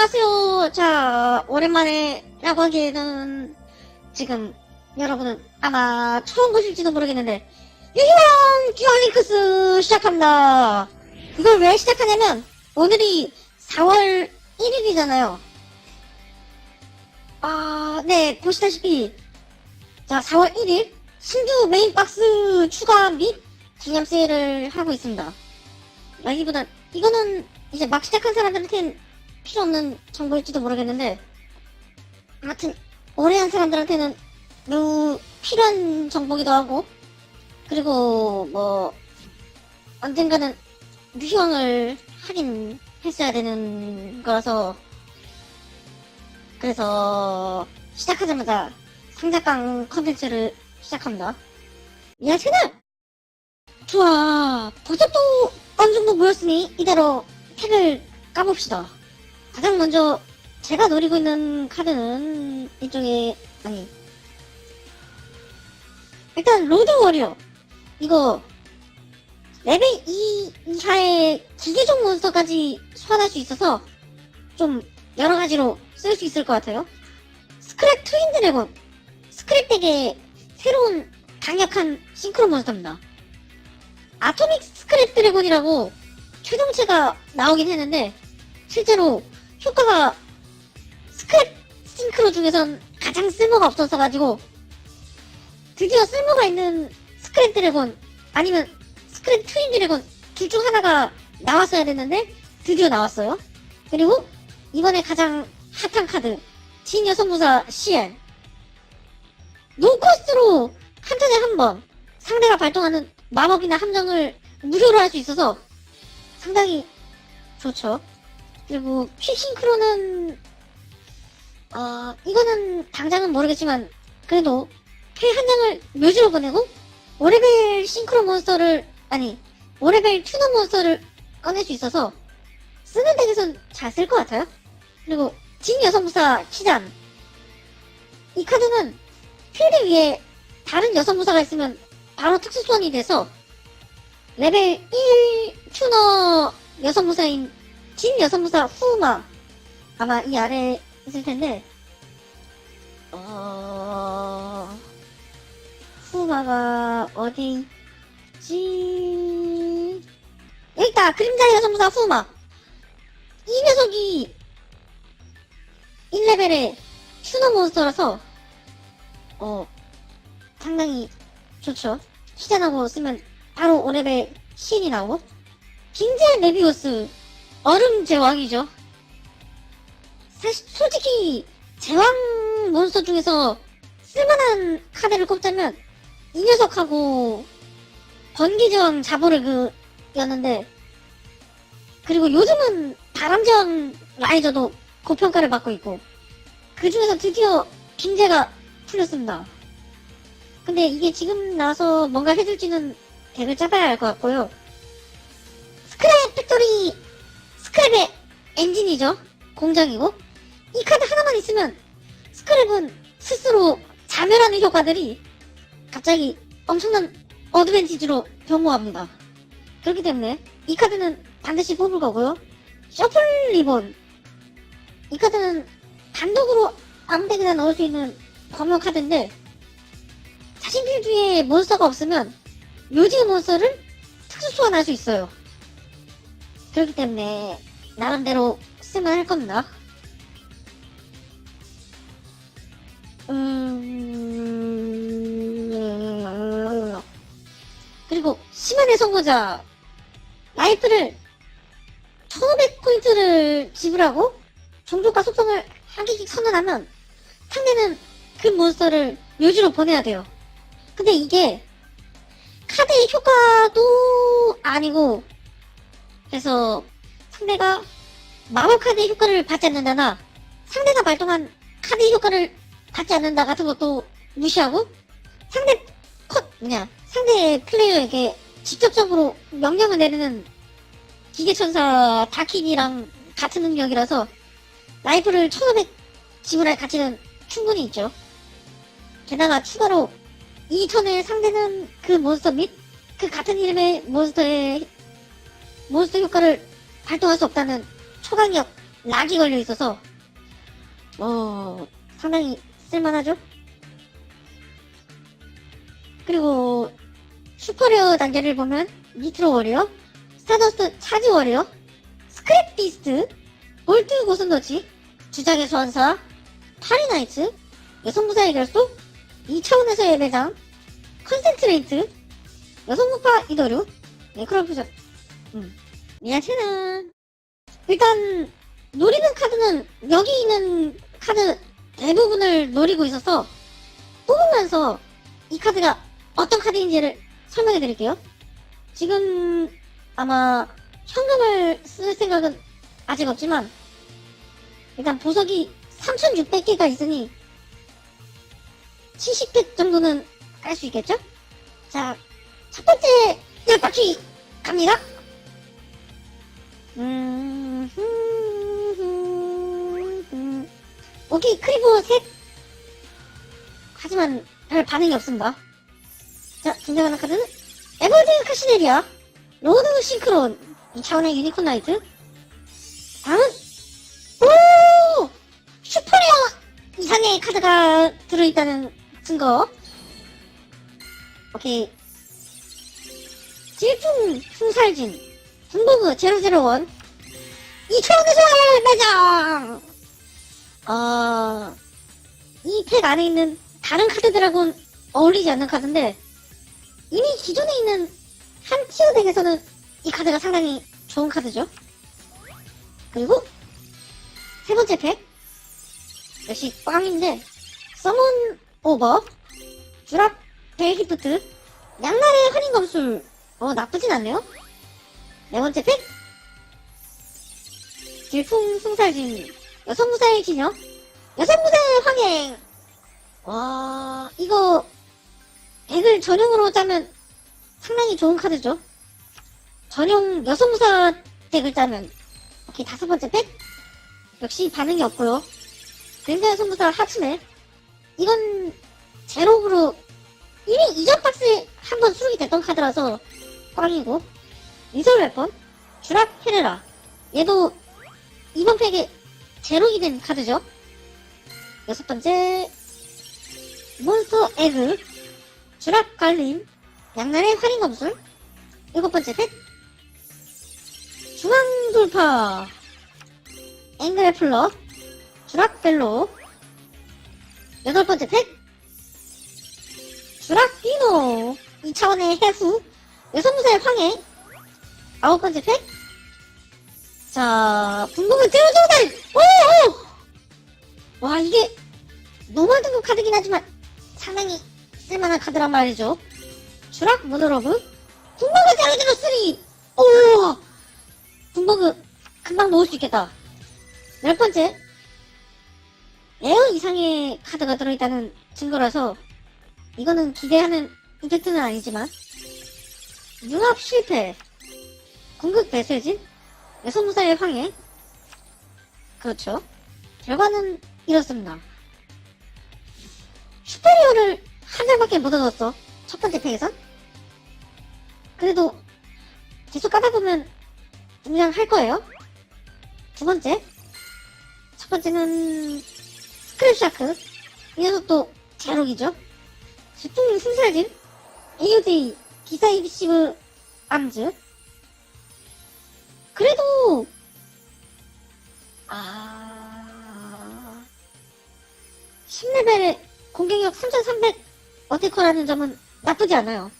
안녕하세요. 자, 오랜만에라고 하기에는 지금 여러분은 아마 처음 보실지도 모르겠는데 유희왕 듀얼링크스 시작합니다. 이걸 왜 시작하냐면 오늘이 4월 1일이잖아요. 아, 네, 보시다시피 자, 4월 1일 신규 메인 박스 추가 및 기념 세일을 하고 있습니다. 여기보다 이거는 이제 막 시작한 사람들한테는 필요 없는 정보일지도 모르겠는데 아무튼 오래 한 사람들한테는 매우 필요한 정보기도 하고 그리고 뭐 언젠가는 유희왕을 하긴 했어야 되는 거라서 그래서 시작하자마자 상작강 컨텐츠를 시작합니다. 야 채널! 좋아 벌써 또 어느 정도 모였으니 이대로 택을 까봅시다. 가장 먼저 제가 노리고 있는 카드는 이쪽에 아니 일단 로드 워리어 이거 레벨 2 이하의 기계종 몬스터까지 소환할 수 있어서 좀 여러 가지로 쓸 수 있을 것 같아요. 스크랩 트윈 드래곤 스크랩 덱의 새로운 강력한 싱크로 몬스터입니다. 아토믹 스크랩 드래곤이라고 최종체가 나오긴 했는데 실제로 효과가 스크랩 싱크로 중에선 가장 쓸모가 없었어가지고 드디어 쓸모가 있는 스크랩 드래곤 아니면 스크랩 트윈 드래곤 둘 중 하나가 나왔어야 됐는데 드디어 나왔어요. 그리고 이번에 가장 핫한 카드 진 여성무사 CL 노코스트로 한 턴에 한 번 상대가 발동하는 마법이나 함정을 무료로 할 수 있어서 상당히 좋죠. 그리고 퀵싱크로는 어 이거는 당장은 모르겠지만 그래도 회 한 장을 묘지로 보내고 5레벨 싱크로 몬스터를 아니 5레벨 튜너 몬스터를 꺼낼 수 있어서 쓰는 덱에선 잘 쓸 것 같아요. 그리고 진 여성무사 키잔 이 카드는 필드 위에 다른 여성무사가 있으면 바로 특수 소환이 돼서 레벨 1 튜너 여성무사인 진 여성무사 후마 아마 이 아래에 있을 텐데 어 후마가 어디 있지? 여기 있다 그림자 여성무사 후마 이 녀석이 1레벨의 튜너 몬스터라서 어 상당히 좋죠. 희전하고 쓰면 바로 5레벨 신이 나오고? 빙제 레비오스 얼음 제왕이죠. 사실 솔직히 제왕 몬스터 중에서 쓸만한 카드를 꼽자면 이 녀석하고 번개 제왕 자보르그였는데 그리고 요즘은 바람 제왕 라이저도 고평가를 받고 있고 그 중에서 드디어 빙제가 풀렸습니다. 근데 이게 지금 나와서 뭔가 해줄지는 덱을 짜봐야 할것 같고요. 스크랩 팩토리 스크랩의 엔진이죠. 공장이고 이 카드 하나만 있으면 스크랩은 스스로 자멸하는 효과들이 갑자기 엄청난 어드밴티지로 변모합니다. 그렇기 때문에 이 카드는 반드시 뽑을 거고요. 셔플 리본 이 카드는 단독으로 아무 데나 넣을 수 있는 범용 카드인데 자신 필드에 몬스터가 없으면 묘지 몬스터를 특수 소환할 수 있어요. 그렇기 때문에 나름대로 쓸만할 겁니다. 음... 그리고 심한의 선거자 라이프를 1500포인트를 지불하고 종족과 한 개씩 선언하면 상대는 그 몬스터를 묘지로 보내야 돼요. 근데 이게 카드의 효과도 아니고 그래서 상대가 마법 카드의 효과를 받지 않는다나 상대가 발동한 카드의 효과를 받지 않는다 같은 것도 무시하고 상대 컷 뭐냐 상대 플레이어에게 직접적으로 명령을 내리는 기계천사 다킨이랑 같은 능력이라서 라이프를 1500 지불할 가치는 충분히 있죠. 게다가 추가로 이 턴에 상대는 그 몬스터 및 그 같은 이름의 몬스터의 몬스터 효과를 발동할 수 없다는 초강력 락이 걸려 있어서 어 상당히 쓸만하죠. 그리고 슈퍼레어 단계를 보면 니트로 워리어, 스타더스트 차지 워리어, 스크랩 비스트, 볼트 고슴도치, 주작의 소환사, 파리나이트, 여성무사의 결속, 2차원에서의 매장, 컨센트레이트, 여성무파 이도류, 네크로퓨전, 음, 미아체나. 일단, 노리는 카드는 여기 있는 카드 대부분을 노리고 있어서 뽑으면서 이 카드가 어떤 카드인지를 설명해 드릴게요. 지금 아마 현금을 쓸 생각은 아직 없지만 일단 보석이 3,600개가 있으니 70개 정도는 깔 수 있겠죠? 자, 첫 번째 열 바퀴 갑니다. 음. 오케이, 크리보 셋. 하지만 별 반응이 없습니다. 자, 등장하는 카드는 에버드 카시네리아, 로드 싱크론, 2차원의 유니콘 나이트. 다음은, 오! 슈퍼레어 이상의 카드가 들어있다는 증거. 오케이. 질풍 풍살진, 분보그 001, 2차원에서 매장! 어, 이 팩 안에 있는 다른 카드들하고는 어울리지 않는 카드인데, 이미 기존에 있는 한 티어 덱에서는 이 카드가 상당히 좋은 카드죠. 그리고 세 번째 팩 역시 꽝인데 서문 오버 주랍 벨기프트 양날의 환인 검술 어 나쁘진 않네요. 네 번째 팩 질풍 승살진 여성무사의 기념 여성무사의 황행. 와 이거 덱을 전용으로 짜면 상당히 좋은 카드죠. 전용 여성무사 덱을 짜면. 오케이 다섯 번째 팩 역시 반응이 없고요. 그림자 여성무사 하츠메 이건 제로으로 이미 이전 박스에 한 번 수록이 됐던 카드라서 꽝이고 리솔 웨폰 주락 헤레라. 얘도 이번 팩에 제로이 된 카드죠. 여섯 번째. 몬스터 에그. 주락 갈림. 양날의 활인 검술. 일곱 번째 팩. 중앙 돌파. 앵글의 플러. 주락 벨로. 여덟 번째 팩. 주락 디노. 2차원의 해후. 여성무사의 황해 아홉 번째 팩 자, 분봉은 제로조달! 오! 오! 와, 이게, 노멀 등급 카드긴 하지만, 상당히 쓸만한 카드란 말이죠. 주락 모노로브, 분봉은 제로제로 3! 오! 분봉은 금방 놓을 수 있겠다. 열 번째, 에어 이상의 카드가 들어있다는 증거라서, 이거는 기대하는 이펙트는 아니지만, 융합 실패, 궁극 배쇄진, 여성무사의 황해. 그렇죠. 결과는 이렇습니다. 슈페리어를 한 장밖에 못 얻었어. 첫 번째 팩에선. 그래도 계속 까다 보면 등장할 거예요. 두 번째. 첫 번째는 스크랩샤크. 이 녀석도 제록이죠. 제품 순살진. AOD 기사 이비시브 암즈. 그래도 아 10레벨에 공격력 3300 어테커라는 점은 나쁘지 않아요.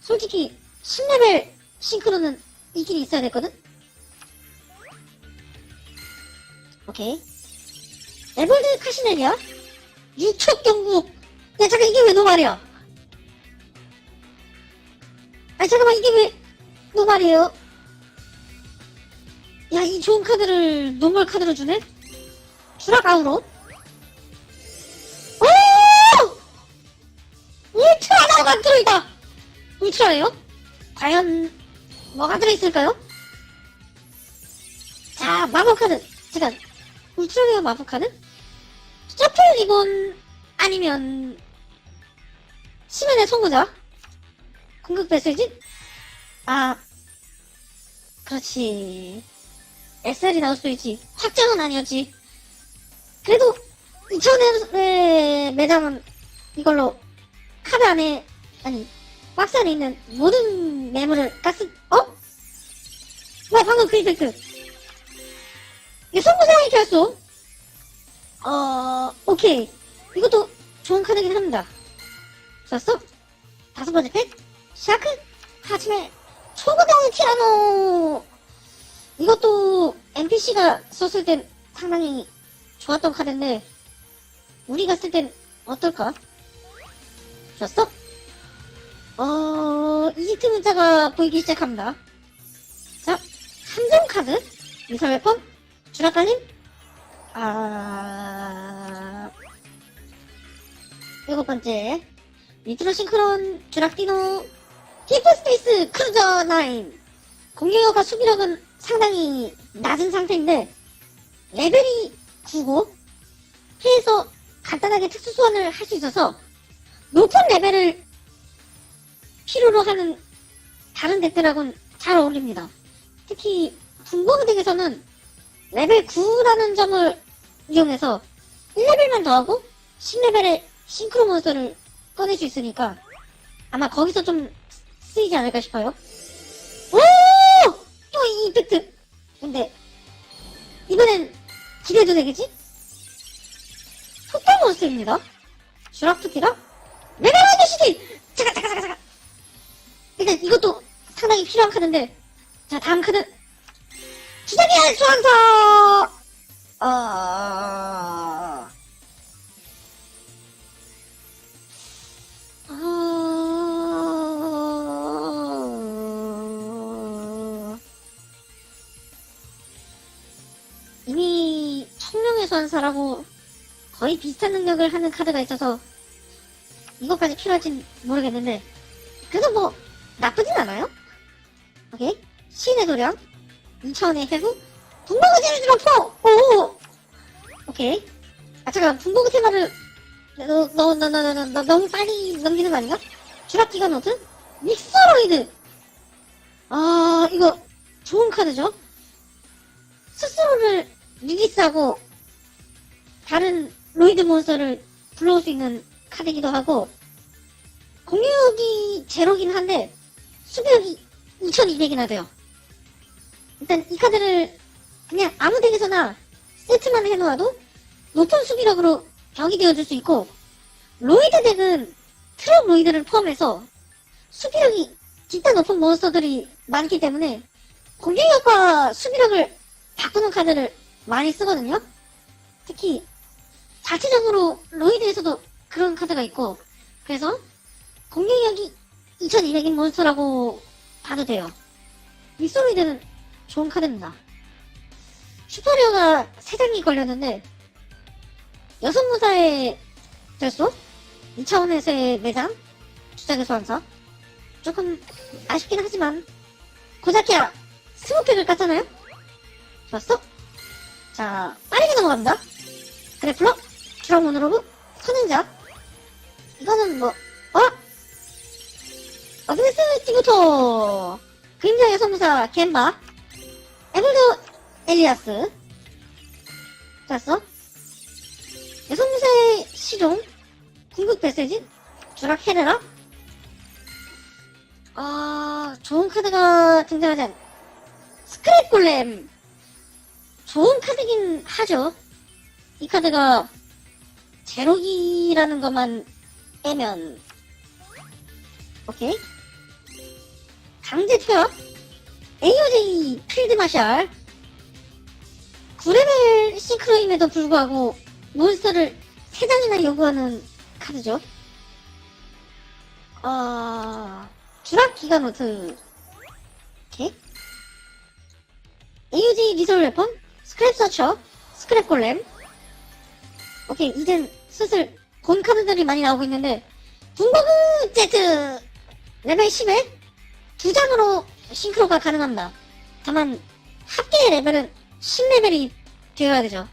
솔직히 10레벨 싱크로는 이 길이 있어야 됐거든? 오케이. 에볼드 카시넬이야? 유촉 경구. 야, 잠깐, 이게 왜 노말이야? 아니, 잠깐만, 이게 왜 노말이에요? 야, 이 좋은 카드를 노멀 카드로 주네? 주락 아우로? 오! 울트라 나가 들어있다! 울트라예요? 과연 뭐가 들어있을까요? 자, 마법 카드. 잠깐. 울트라레어 마법 카드? 서플 리본 아니면 시면의 선구자? 공격 배슬진? 아, 그렇지. SL이 나올 수도 있지. 확정은 아니었지. 그래도 2천원의 매장은 이걸로 카드 안에, 아니, 박스 안에 있는 모든 매물을 가스, 어? 뭐야, 방금 그 이펙트. 이게 송구상이 켰어? 어, 오케이. 이것도 좋은 카드긴 합니다. 좋았어? 다섯 번째 팩? 샤크? 하지메, 초고등의 티라노! 이것도 NPC가 썼을 땐 상당히 좋았던 카드인데, 우리가 쓸 땐 어떨까? 좋았어? 어, 이지트 문자가 보이기 시작합니다. 자, 함정 카드, 미사 웨폰, 주라까님, 아, 일곱 번째, 니트로 싱크론, 주락디노, 히퍼스페이스 크루저 9. 공격력과 수비력은 상당히 낮은 상태인데, 레벨이 9고, 해에서 간단하게 특수 소환을 할 수 있어서, 높은 레벨을 필요로 하는 다른 덱들하고는 잘 어울립니다. 특히, 분봉 덱에서는 레벨 9라는 점을 이용해서 1레벨만 더하고 10레벨의 싱크로 몬스터를 꺼낼 수 있으니까 아마 거기서 좀 쓰이지 않을까 싶어요. 오! 이펙트! 근데 이번엔 기대도 되겠지? 속도 몬스터입니다. 슈락투키라? 메가라이드 시티! 잠깐 잠깐 잠깐 잠깐 일단 이것도 상당히 필요한 카드인데 자 다음 카드 수환서! 어... 어... 수환사라고 거의 비슷한 능력을 하는 카드가 있어서 이것까지 필요할진 모르겠는데 그래도 뭐 나쁘진 않아요? 오케이 신의 도령 2차원의 해부 분봉의 재를 들어포! 오! 오케이 아 잠깐 분봉의 테마를 너, 너, 너, 너, 너, 너, 너무 빨리 넘기는 거 아닌가? 주라기가 노트? 믹서로이드! 아, 이거 좋은 카드죠? 스스로를 리리스하고 다른 로이드 몬스터를 불러올 수 있는 카드이기도 하고 공격이 제로긴 한데 수비력이 2200이나 돼요. 일단 이 카드를 그냥 아무 덱에서나 세트만 해놓아도 높은 수비력으로 벽이 되어줄 수 있고 로이드 덱은 트럭 로이드를 포함해서 수비력이 진짜 높은 몬스터들이 많기 때문에 공격력과 수비력을 바꾸는 카드를 많이 쓰거든요. 특히 자체적으로 로이드에서도 그런 카드가 있고 그래서 공격력이 2200인 몬스터라고 봐도 돼요. 믹소로이드는 좋은 카드입니다. 슈퍼리어가 3장이 걸렸는데 여섯 무사의 됐어? 2차원에서의 매장 주작의 소환사 조금 아쉽긴 하지만 고자키야 스모팩을 깠잖아요? 좋았어? 자 빠르게 넘어갑니다 그래 플러 드라몬으로 선행자 이거는 뭐 어? 어드레스 티부터 그림자의 선무사 겐바 에블드 엘리아스 좋았어? 여성무사의 시종, 궁극 배세진, 주락 헤레라. 아, 좋은 카드가 등장하지 않. 스크랩 골렘. 좋은 카드긴 하죠. 이 카드가 제로기라는 것만 빼면. 오케이. 강제 투여. AOJ 필드 마샬. 9레벨 싱크로임에도 불구하고 몬스터를 3장이나 요구하는 카드죠. 어, 주락 기가 노트. 오케이. AUG 리솔 웨폰, 스크랩 서처, 스크랩 골렘. 오케이, 이젠 슬슬 본 카드들이 많이 나오고 있는데, 분버그 제트! 레벨 10에 두 장으로 싱크로가 가능합니다. 다만, 합계의 레벨은 10레벨이 되어야 되죠.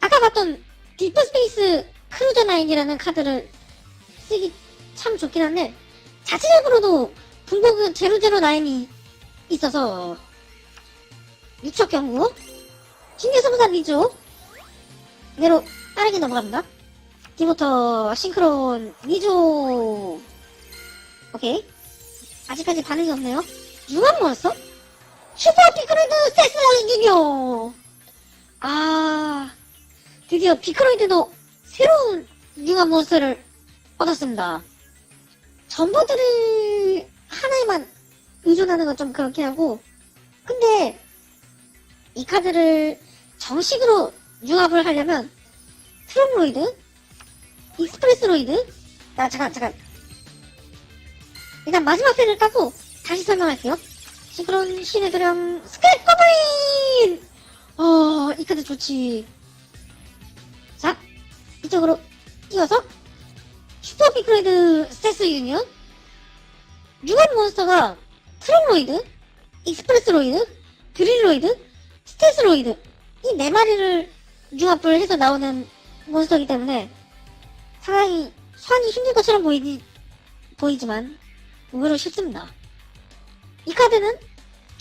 아까 봤던 딥스페이스 크루저 나인이라는 카드를 쓰기 참 좋긴 한데 자체적으로도 분보그 제로제로 나인이 있어서 유척 경고 신규 성산 리죠. 그대로 빠르게 넘어갑니다. 뒤부터 싱크론 리조. 오케이. 아직까지 반응이 없네요. 융합 몬스터? 슈퍼 피크로이드 세스라인군요. 아, 드디어 피크로이드도 새로운 융합 몬스터를 얻었습니다. 전부들을 하나에만 의존하는 건 좀 그렇긴 하고, 근데 이 카드를 정식으로 융합을 하려면 트럼로이드, 익스프레스로이드, 아 잠깐 잠깐 일단 마지막 펜을 까고 다시 설명할게요. 시크론 신의 도령 스크랩 거블린! 어, 이 카드 좋지. 자, 이쪽으로 띄워서 슈퍼 피크로이드 스테스 유니언 융합 몬스터가 트럼로이드, 익스프레스로이드, 드릴로이드, 스테스로이드 이 네 마리를 융합을 해서 나오는 몬스터이기 때문에 상당히 소환이 힘들 것처럼 보이지, 보이지만 의외로 쉽습니다. 이 카드는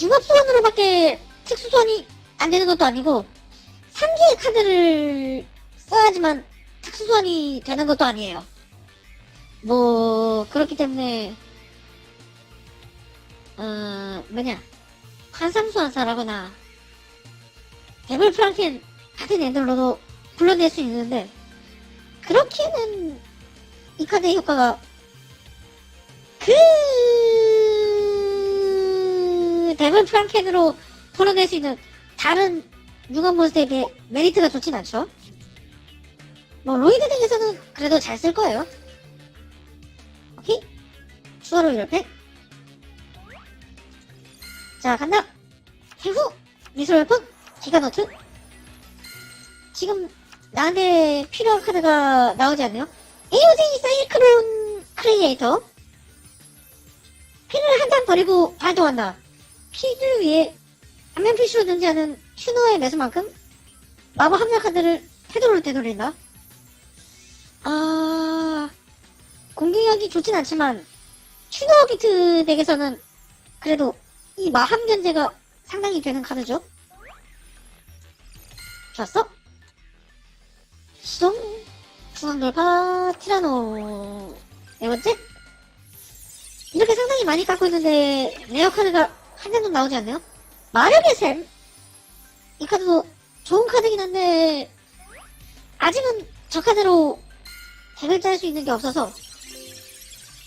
융합 소환으로밖에 특수 소환이 안 되는 것도 아니고 3개의 카드를 써야지만 특수 소환이 되는 것도 아니에요. 뭐 그렇기 때문에 어 뭐냐 환상 소환사라거나 데블 프랑켄 같은 애들로도 불러낼 수 있는데 그렇게는 이 카드의 효과가 그 데블 프랑켄으로 불러낼 수 있는 다른 융합 몬스터에 비해 메리트가 좋진 않죠. 뭐 로이드 덱에서는 그래도 잘 쓸 거예요. 오케이? 추가로 1팩. 자, 간다! 해후! 미술열풍! 기가노트! 지금 나한테 필요한 카드가 나오지 않네요? AOJ 사이클론 크리에이터 피를 한잔 버리고 발동한다. 피를 위해 안면 피시로 존재하는 슈노의 매수만큼 마법 함정 카드를 태도로 되돌린다. 아 공격력이 좋진 않지만 슈노 비트 덱에서는 그래도 이 마함 견제가 상당히 되는 카드죠. 좋았어? 시동 중앙 돌파 티라노. 네 번째 이렇게 상당히 많이 깎고 있는데 레어 카드가 한 장도 나오지 않네요? 마력의 샘? 이 카드도 좋은 카드긴 한데 아직은 저 카드로 덱을 짤 수 있는 게 없어서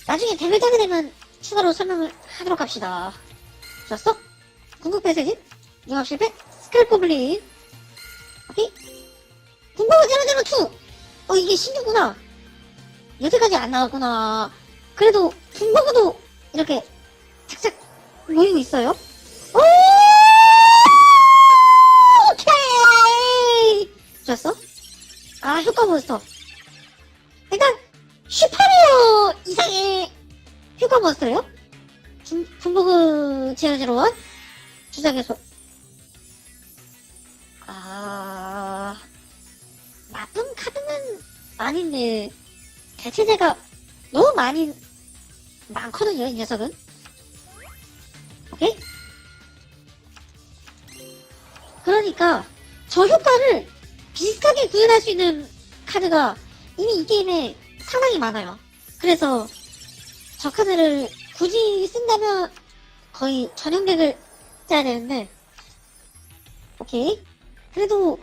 나중에 덱을 짜게 되면 추가로 설명을 하도록 합시다. 좋았어? 궁극 배세진? 융합 실패? 스크랩 고블린? 오케이 군바가 002 어 이게 신규구나. 여태까지 안 나왔구나. 그래도 군바가도 이렇게 착착 모이고 있어요. 오! 오케이! 좋았어? 아 효과 몬스터. 일단 슈퍼리어 이상의 효과 몬스터예요. 분- 분보그 제어제로원 주작에서. 아 아닌데 대체제가 너무 많이 많거든요 이 녀석은 오케이? 그러니까 저 효과를 비슷하게 구현할 수 있는 카드가 이미 이 게임에 상당히 많아요 그래서 저 카드를 굳이 쓴다면 거의 전용 덱을 짜야 되는데 오케이 그래도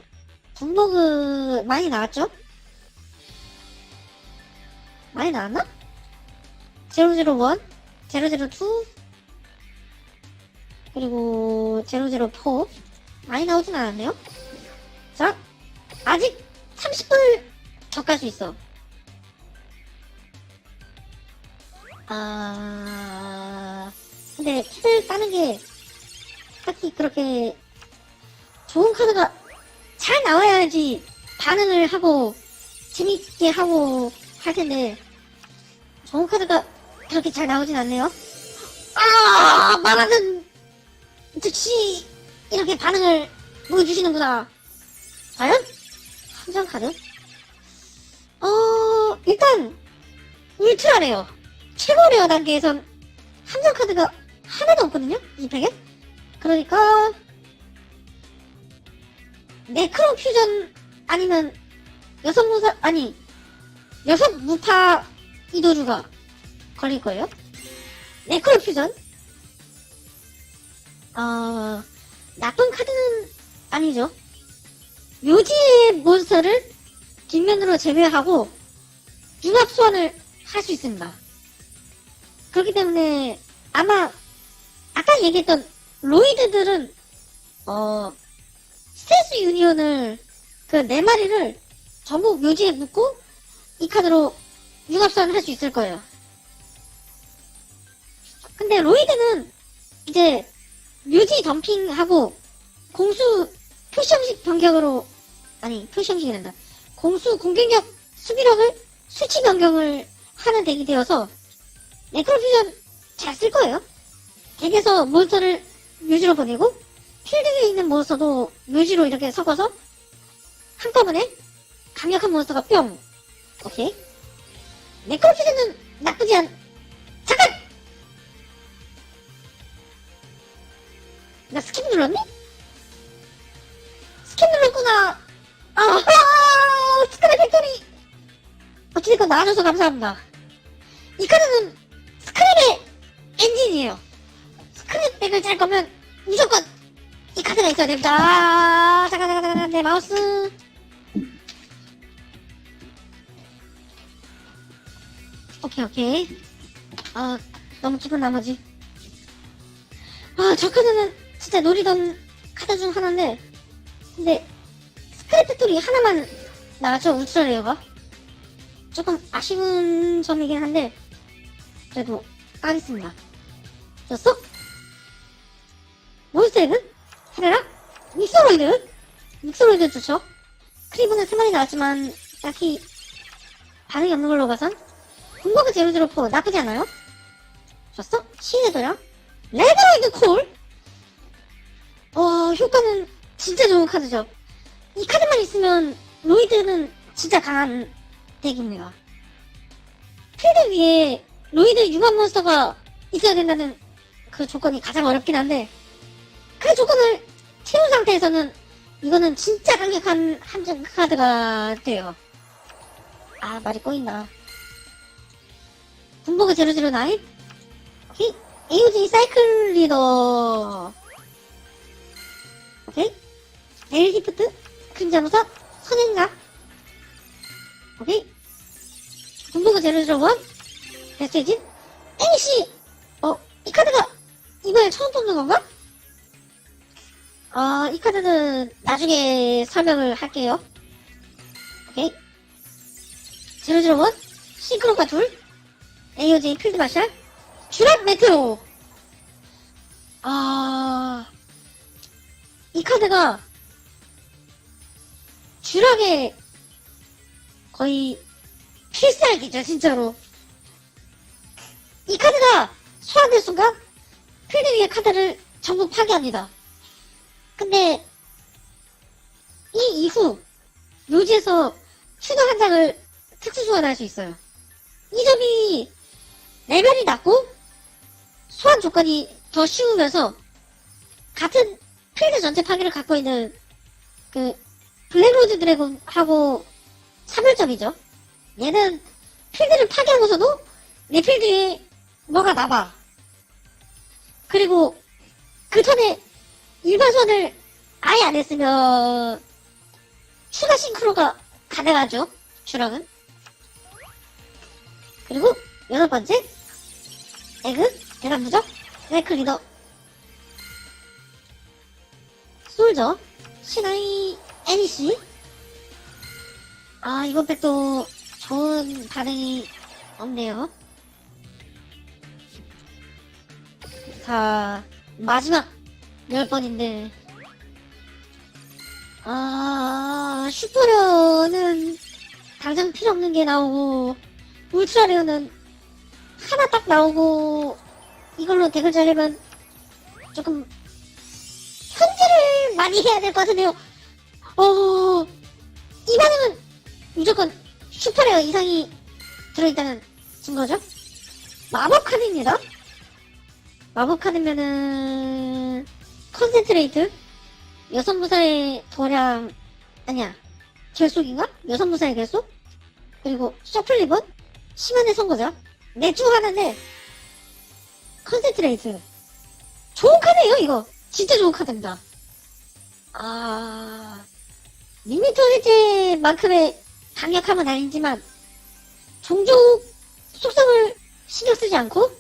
분모그 많이 나왔죠? 많이 나왔나? 001, 002 그리고 004 많이 나오진 않았네요? 자 아직 30분을 더깔수 있어. 아 근데 키를 따는 게 딱히 그렇게 좋은 카드가 잘 나와야지 반응을 하고 재밌게 하고 할 텐데 좋은 카드가 그렇게 잘 나오진 않네요. 아 말하는 즉시 이렇게 반응을 보여주시는구나. 과연? 함정 카드? 어 일단 울트라래요. 최고 레어 단계에선 함정 카드가 하나도 없거든요. 이 팩에. 그러니까 네크로 퓨전 아니면 여섯 무사 아니 여섯 무파 이도류가 걸릴 거예요. 네크로 퓨전. 어 나쁜 카드는 아니죠. 묘지의 몬스터를 뒷면으로 제외하고 융합 소환을 할 수 있습니다. 그렇기 때문에 아마 아까 얘기했던 로이드들은 어 스텔스 유니온을 그 네 마리를 전부 묘지에 묶고 이 카드로 융합 소환을 할수 있을 거예요. 근데 로이드는 이제 묘지 덤핑하고 공수 표시 형식 변경으로 아니 표시 형식이 된다. 공수 공격력 수비력을 수치 변경을 하는 덱이 되어서 네크로퓨전 잘 쓸 거예요. 덱에서 몬스터를 묘지로 보내고 필드에 있는 몬스터도 묘지로 이렇게 섞어서 한꺼번에 강력한 몬스터가 뿅. 오케이. 네크로퓨전은 나쁘지 않. 잠깐. 나 스킵 눌렀니? 스킵 눌렀구나. 아, 스크랩 팩토리. 어찌됐건 나와줘서 감사합니다. 이 카드는 스크랩의 엔진이에요. 스크랩 백을 짤 거면 무조건 이 카드가 있어야 됩니다. 아, 잠깐, 잠깐, 잠깐, 내 마우스. 오케이, 오케이. 아, 너무 기분 나머지. 아, 저 카드는 진짜 노리던 카드 중 하나인데, 근데 스크랩 팩토리 하나만 나왔죠, 울트라 레어가. 조금 아쉬운 점이긴 한데, 그래도 까겠습니다. 졌어? 몬스터에는? 헤레라? 믹서로이드? 믹서로이드 좋죠? 크리브는 3마리 나왔지만, 딱히 반응이 없는 걸로 봐선, 군버그 제로 드로퍼 나쁘지 않아요? 졌어? 시인의 도량? 레드로이드 콜? 어, 효과는 진짜 좋은 카드죠. 이 카드만 있으면, 로이드는 진짜 강한 덱입니다. 필드 위에 로이드 융합 몬스터가 있어야 된다는 그 조건이 가장 어렵긴 한데 그 조건을 채운 상태에서는 이거는 진짜 강력한 함정 카드가 돼요. 아 말이 꼬인다. 제로제로 나인 오케이 AOG 사이클 리더 오케이 엘리프트 큰자무사 선행각 오케이 군복의 제로제로 원 메시지? NC! 어, 이 카드가 이번에 처음 뽑는 건가? 어, 이 카드는 나중에 설명을 할게요. 오케이. 001, 싱크로가 둘, AOJ 필드 마샬, 쥬락 메테오. 아, 이 카드가 쥬락의 거의 필살기죠, 진짜로. 이 카드가 소환될 순간 필드 위의 카드를 전부 파괴합니다. 근데 이 이후 묘지에서 추가 한 장을 특수 소환할 수 있어요. 이 점이 레벨이 낮고 소환 조건이 더 쉬우면서 같은 필드 전체 파괴를 갖고 있는 그 블랙로드 드래곤하고 차별점이죠. 얘는 필드를 파괴하고서도 내 필드에 뭐가 남아. 그리고 그 전에 일반선을 아예 안 했으면 추가 싱크로가 가능하죠. 슈랑은. 그리고 여섯 번째 에그? 대단 무적? 레클 리더. 솔저? 신하이? 애니씨? 아 이번 팩도 좋은 반응이 없네요. 자, 마지막 열 번인데. 아, 슈퍼레어는 당장 필요 없는 게 나오고, 울트라레어는 하나 딱 나오고, 이걸로 덱을 잘리면 조금 현질을 많이 해야 될 것 같은데요. 어, 이 반응은 무조건 슈퍼레어 이상이 들어있다는 증거죠? 마법 카드입니다. 마법 카드면은 컨센트레이트 여섯 무사의 도량 아니야. 결속인가? 여성 무사의 결속? 그리고 셔플리번? 심한의 선거자? 넷중 하나인데 컨센트레이트 좋은 카드예요 이거. 진짜 좋은 카드입니다. 아 리미터 해제만큼의 강력함은 아니지만 종족 속성을 신경 쓰지 않고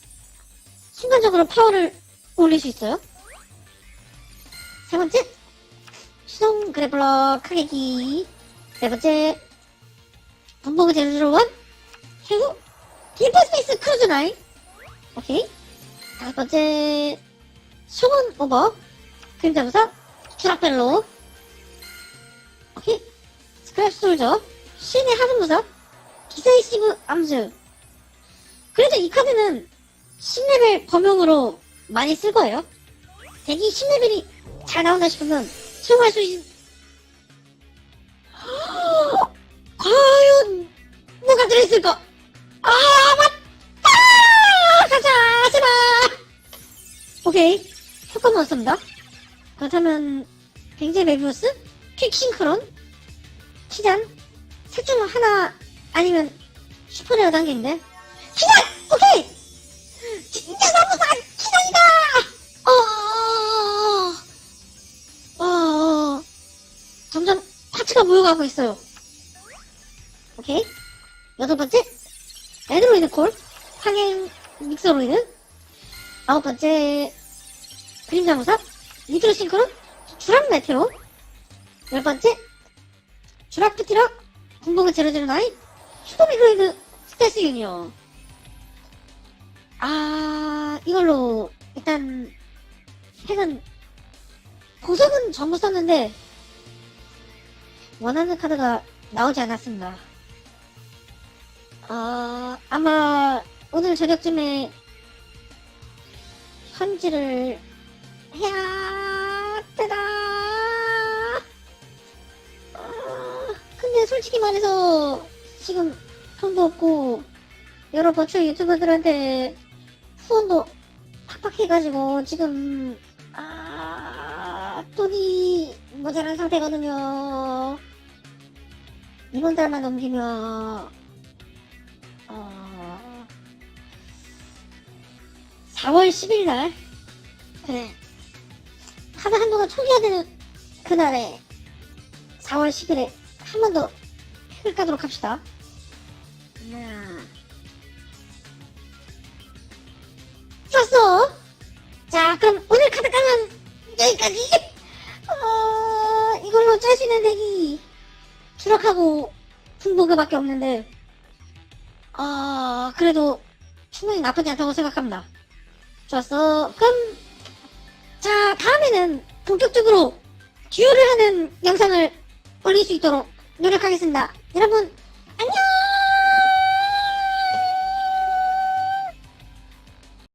순간적으로 파워를 올릴 수 있어요. 세 번째 수동 그래블러 카게기. 네 번째 범버그 제로제로원. 그리 고 딜퍼스페이스 크루즈 라인 오케이 다섯 번째 송은 오버 그림자부사 추락벨로. 오케이. 스크랩 솔저. 신의 하늘무사 기사의 시브 암즈 그래도 이 카드는 10레벨 범용으로 많이 쓸 거예요. 대기 10레벨이 잘 나온다 싶으면 수용할 수 있... 과연 뭐가 들어있을까? 아 맞다! 가자 제발! 오케이 효과 넣었습니다 그렇다면 뱅제 메비우스, 퀵싱크론, 키잔 셋중 하나 아니면 슈퍼레어 단계인데 키잔! 오케이! 진짜 너무 잘 키잔이다! 어, 어, 어, 점점 파츠가 모여가고 있어요 오케이 여덟 번째 레드로이드 콜? 항행 믹서로이드? 아홉 번째 그림자무사 니트로 싱크론 주락 메테오? 열 번째 주락 피티락? 군복은 제로제로 나인? 슈퍼미그레이드 스텔스 유니어. 아 이걸로 일단 핵은 고석은 전부 썼는데 원하는 카드가 나오지 않았습니다 아, 아마 오늘 저녁쯤에 현질을 해야 되나? 아, 근데 솔직히 말해서 지금 돈도 없고 여러 버추어 유튜버들한테 후원도 팍팍해가지고 지금 아 돈이 모자란 상태거든요. 이번 달만 넘기면 어, 4월 10일 날, 그래. 카드 한도가 초기화 되는 그날에, 4월 10일에 한 번 더 획을 까도록 합시다. 하나. 좋았어! 자, 그럼 오늘 카드 까면 여기까지! 어, 이걸로 짤수 있는 덱이 추락하고 분보그밖에 없는데, 아, 그래도 충분히 나쁘지 않다고 생각합니다. 좋았어. 그럼, 자, 다음에는 본격적으로 듀얼을 하는 영상을 올릴 수 있도록 노력하겠습니다. 여러분,